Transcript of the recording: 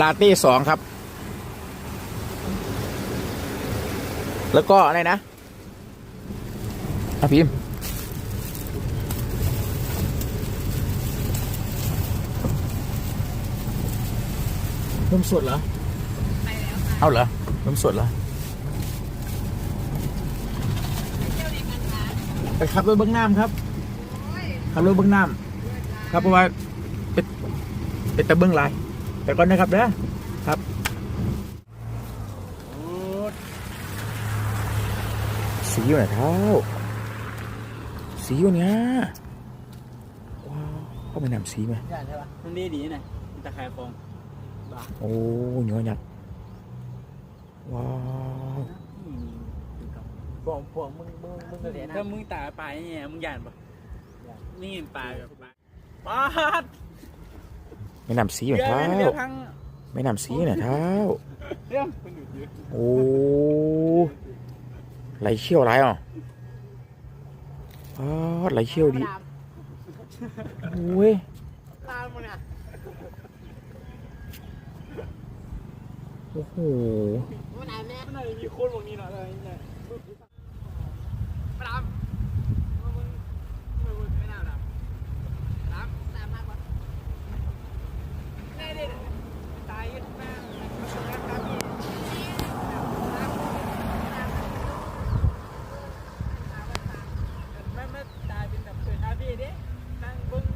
ลาเต้สองครับ แล้วก็อะไรนะอะพิมพ์นมสดเหรอไปแล้วค่ะเอาเหรอนมสดเหรอเที่ยวในกันคะไปขับรถเบื้องน้ำครับโอ้ยขับรถเบื้องน้ำครับเพราะว่าเป็นเป็นตะเบื้องหลาย แต่ก่อนนะครับนะครับสีอยู่ไหนเท้าสีอยู่เนี้ยว้าวเข้าไปนำสีไหมใช่ใช่ปะมันดีดีนะตะไคร่ฟองโอ้ยอหยัดว้าวพวกพวกมึงมึงมึงเลยนะถ้ามึงตายไปเนี่ยมึงหยานปะนี่เห็นปลาแบบปลาปาด ไม่นำสีไหนเท้าเดี๋ยวทั้งไม่นำสีไหนเท้าเรื่องโอ้ไหลเชี่ยวไรอะอ๋อไหลเชี่ยวดีโอ้ยตามมึงอะโอ้โห bir yere ben bunu